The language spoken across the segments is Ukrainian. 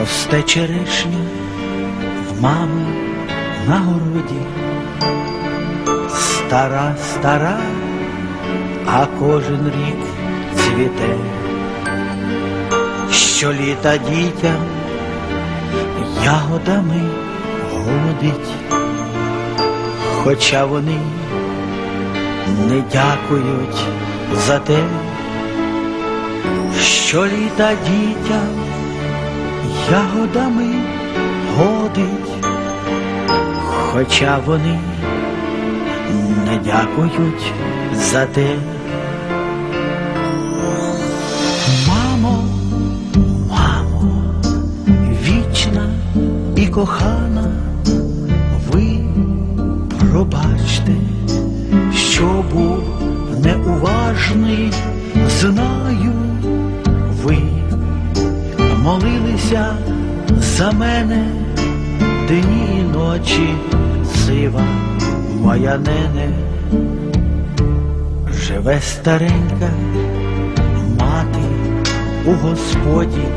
Росте черешня в мами на городі, стара, стара, а кожен рік цвіте, щоліта дітям ягодами годить, хоча вони не дякують за те, що літа дітям ягодами годить, хоча вони не дякують за те. Мамо, мамо, вічна і кохана, ви пробачте, що був неуважний, знаю, молилися за мене. Дні і ночі, сива моя нене, живе старенька мати у Господі,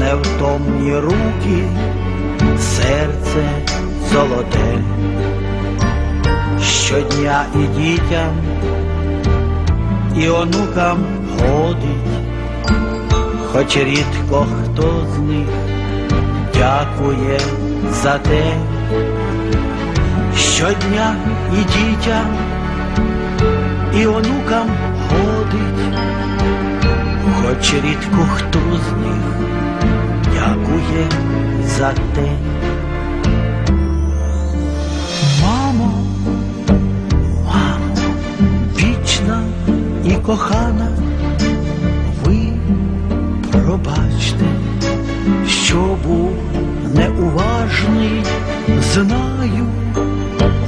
невтомні руки, серце золоте, щодня і дітям, і онукам годить, хоч рідко хто з них дякує за те, щодня і дітям, і онукам годить, хоч рідко хто з них дякує за те. Мамо, мамо, вічна і кохана, пробачте, що був неуважний, знаю,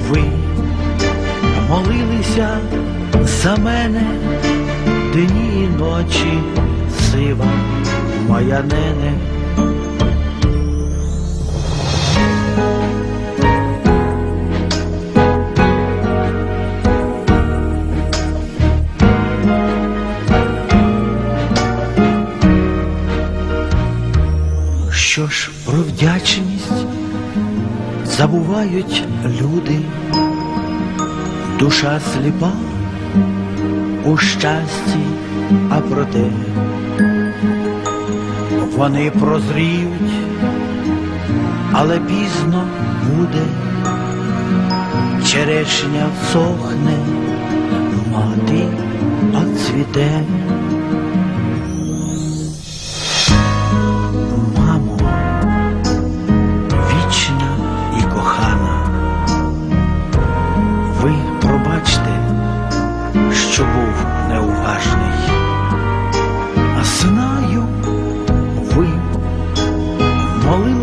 ви молилися за мене дні і ночі, сива моя нене. Ж про вдячність забувають люди, душа сліпа у щасті, а проте вони прозріють, але пізно буде, черешня сохне, мати оцвіте. Мамо,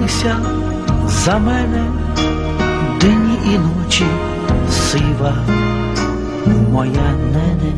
молилися за мене дні і ночі, сива моя нене.